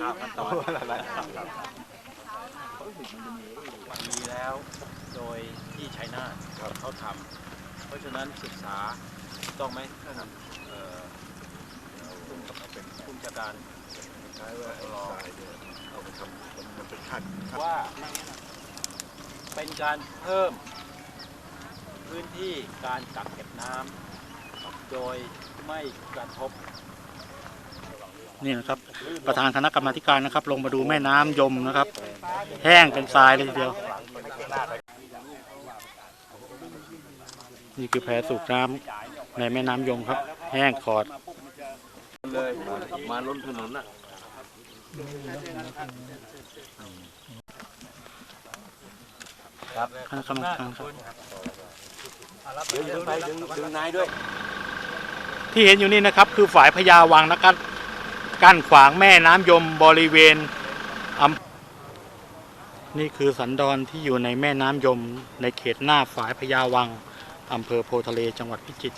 ข้ามขั้นตอนมันมีแล้วโดยที่ชัยนาทเขาทำเพราะฉะนั้นศึกษาต้องไหมเอ่อผู้กำกับเป็นผู้จัดการใช้ว่าไอ้ทรายเอาไปทำมันเป็นขั้นว่าเป็นการเพิ่มพื้นที่การกักเก็บน้ำโดยไม่กระทบ นี่นะครับ ประธานคณะกรรมาธิการนะครับ ลงมาดูแม่น้ำยมนะครับ แห้งเป็นทรายเลยทีเดียว นี่คือแพสูบน้ำในแม่น้ำยมครับ แห้งขอดเลยมาล้นถนนอะคณะกรรมการครับเดี๋ยวดึงไปดึงดึงนายด้วย ที่เห็นอยู่นี่นะครับ คือฝายพญาวังนะครับ กั้นขวางแม่น้ำยมบริเวณอำนี่คือสันดอนที่อยู่ในแม่น้ำยมในเขตหน้าฝายพญาวังอำเภอโพธิ์ทะเลจังหวัดพิจิตร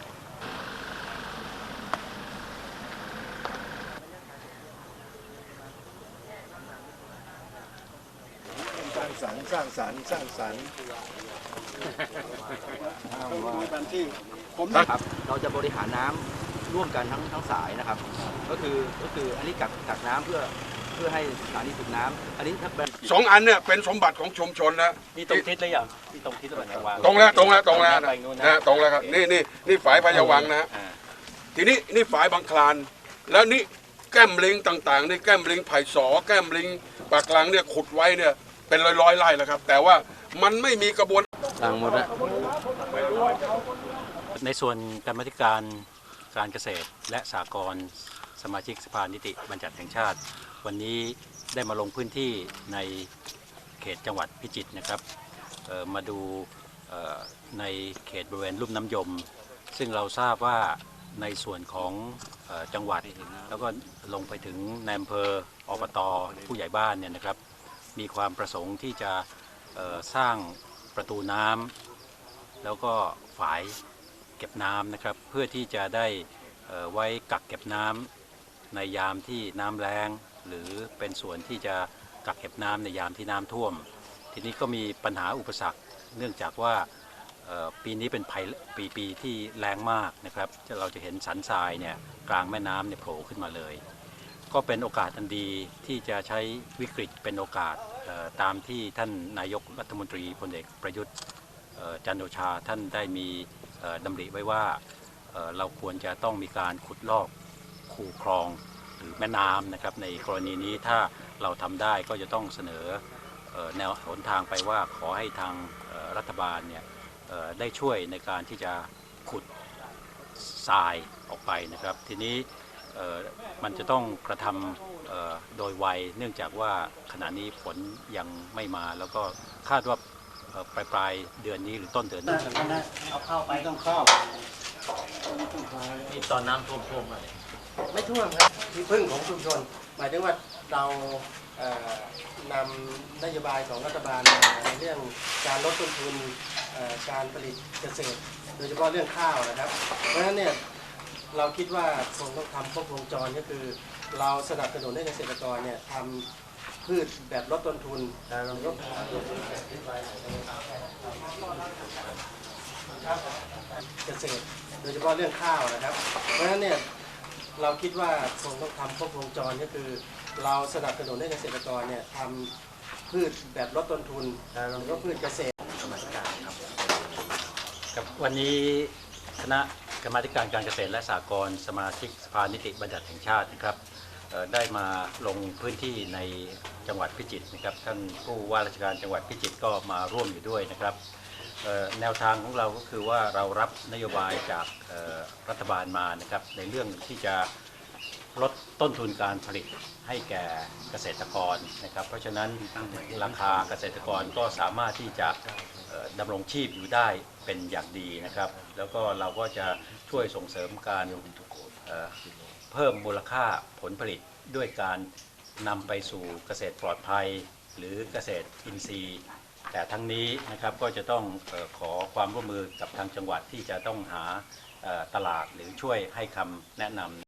สร้างสรรค์สร้างสรรค์สร้างสรรค์ครับ เราจะบริหารน้ำ ร่วมกันทั้งทั้งสายนะครับ ก็คือก็คืออันนี้กักกักน้ำเพื่อเพื่อให้สถานีสูบน้ำอันนี้ถ้าเป็นสองอันเนี่ยเป็นสมบัติของชุมชนนะนี่ตรงทิศเลยอย่างนี่ตรงทิศตะวันวางตรงแล้วตรงแล้วตรงแล้วนะไปนู่นนะนะตรงแล้วครับนี่นี่นี่ฝายพญาวังนะฮะอ่าทีนี้นี่ฝายบางคลาน แล้วนี่แก้มลิงต่างๆนี่แก้มลิงไผ่สอ แก้มลิงปากกลางเนี่ยขุดไว้เนี่ยเป็นร้อยๆไร่แล้วครับ แต่ว่ามันไม่มีกระบวน ต่างหมดละในส่วนกรรมาธิการ การเกษตรและสหกรสมาชิกสภานิติบัญญัติแห่งชาติ วันนี้ได้มาลงพื้นที่ในเขตจังหวัดพิจิตรนะครับมาดูในเขตบริเวณลุ่มน้ำยม ซึ่งเราทราบว่าในส่วนของจังหวัด แล้วก็ลงไปถึงในอำเภออบตผู้ใหญ่บ้านเนี่ยนะครับ มีความประสงค์ที่จะสร้างประตูน้ำแล้วก็ฝาย เก็บน้ำนะครับ เพื่อที่จะได้ไว้กักเก็บน้ำในยามที่น้ำแล้ง หรือเป็นส่วนที่จะกักเก็บน้ำในยามที่น้ำท่วม ทีนี้ก็มีปัญหาอุปสรรค เนื่องจากว่าปีนี้เป็นภัยปีปีที่แรงมากนะครับเราจะเห็นสันทรายเนี่ยกลางแม่น้ำเนี่ยโผล่ขึ้นมาเลย ก็เป็นโอกาสอันดีที่จะใช้วิกฤตเป็นโอกาสตามที่ท่านนายกรัฐมนตรีพลเอกประยุทธ์จันโอชาท่านได้มี ดำริไว้ว่าเราควรจะต้องมีการขุดลอกคูคลองหรือแม่น้ำนะครับ ในกรณีนี้ถ้าเราทำได้ก็จะต้องเสนอแนวหนทางไปว่าขอให้ทางรัฐบาลเนี่ยได้ช่วยในการที่จะขุดทรายออกไปนะครับ ทีนี้มันจะต้องกระทำโดยไวเนื่องจากว่าขณะนี้ฝนยังไม่มาแล้วก็คาดว่า ปลายปลายเดือนนี้หรือต้นเดือนนี้เอาเข้าไปต้องเข้านี่ตอนน้ำท่วมท่วมมาเนี่ยไม่ท่วมครับที่พึ่งของชุมชน หมายถึงว่าเราเอ่อนำนโยบายของรัฐบาลมาในเรื่องการลดต้นทุนเอ่อการผลิตเกษตร โดยเฉพาะเรื่องข้าวนะครับ เพราะฉะนั้นเนี่ยเราคิดว่าคงต้องทำครบวงจรก็คือ เราสนับสนุนให้เกษตรกรเนี่ยทำ พืชแบบลดต้นทุนลดเกษตรโดยเฉพาะเรื่องข้าวนะครับ เพราะฉะนั้นเนี่ยเราคิดว่าคงต้องทำครบวงจรก็คือ เราสนับสนุนให้เกษตรกรเนี่ยทำพืชแบบลดต้นทุนแล้วก็พืชเกษตรกรรมการครับวันนี้คณะกรรมาการการเกษตรและสหกรณ์สมาชิกสภานิติบัญญัติแห่งชาตินะครับ ได้มาลงพื้นที่ในจังหวัดพิจิตรนะครับ ท่านผู้ว่าราชการจังหวัดพิจิตรก็มาร่วมอยู่ด้วยนะครับแนวทางของเราก็คือว่าเรารับนโยบายจากรัฐบาลมานะครับในเรื่องที่จะลดต้นทุนการผลิตให้แก่เกษตรกรนะครับ เพราะฉะนั้นราคาเกษตรกรก็สามารถที่จะดำรงชีพอยู่ได้เป็นอย่างดีนะครับ แล้วก็เราก็จะช่วยส่งเสริมการ เพิ่มมูลค่าผลผลิตด้วยการนำไปสู่เกษตรปลอดภัย หรือเกษตรอินทรีย์ แต่ทั้งนี้นะครับก็จะต้องออขอความร่วมมือกับทางจังหวัดที่จะต้องหาตลาดหรือช่วยให้คำแนะนำ